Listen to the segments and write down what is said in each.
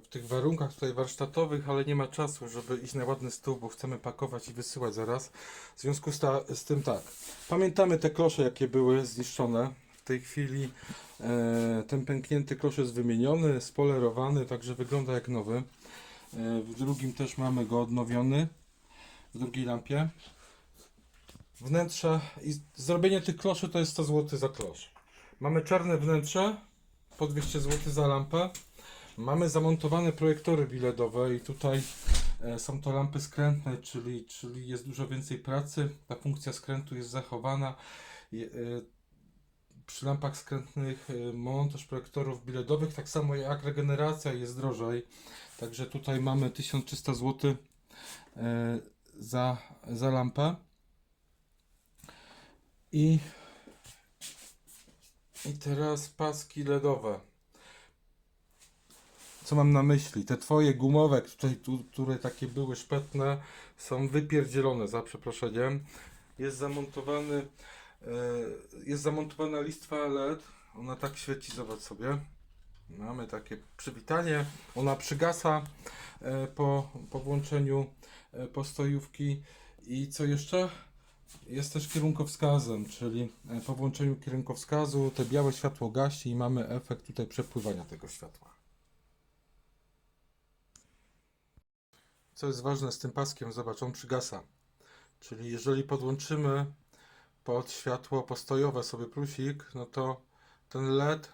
w tych warunkach tutaj warsztatowych, ale nie ma czasu, żeby iść na ładny stół, bo chcemy pakować i wysyłać zaraz. W związku z, ta, z tym tak, pamiętamy te klosze, jakie były zniszczone. W tej chwili e, ten pęknięty klosz jest wymieniony, spolerowany, także wygląda jak nowy. E, w drugim też mamy go odnowiony, w drugiej lampie. Wnętrze i zrobienie tych kloszy to jest 100 zł za klosz. Mamy czarne wnętrze, po 200 zł za lampę. Mamy zamontowane projektory biledowe i tutaj e, są to lampy skrętne, czyli, czyli jest dużo więcej pracy. Ta funkcja skrętu jest zachowana. E, Przy lampach skrętnych e, montaż projektorów biledowych, tak samo jak regeneracja jest drożej. Także tutaj mamy 1300 zł za, za lampę. I, I teraz paski LEDowe. Co mam na myśli? Te twoje gumowe, tutaj, tu, które takie były szpetne, są wypierdzielone, za przeproszeniem. Jest zamontowany, e, jest zamontowana listwa LED. Ona tak świeci, zobacz sobie. Mamy takie przywitanie. Ona przygasa e, po, po włączeniu e, postojówki. I co jeszcze? Jest też kierunkowskazem, czyli po włączeniu kierunkowskazu te białe światło gasi i mamy efekt tutaj przepływania tego światła. Co jest ważne z tym paskiem, zobacz, on przygasa. Czyli jeżeli podłączymy pod światło postojowe sobie plusik, no to ten LED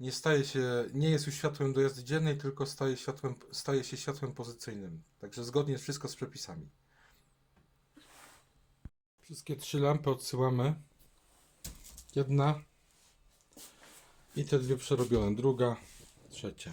nie staje się, nie jest już światłem do jazdy dziennej, tylko staje, światłem, staje się światłem pozycyjnym. Także zgodnie jest wszystko z przepisami. Wszystkie trzy lampy odsyłamy. Jedna i te dwie przerobione, druga, trzecia.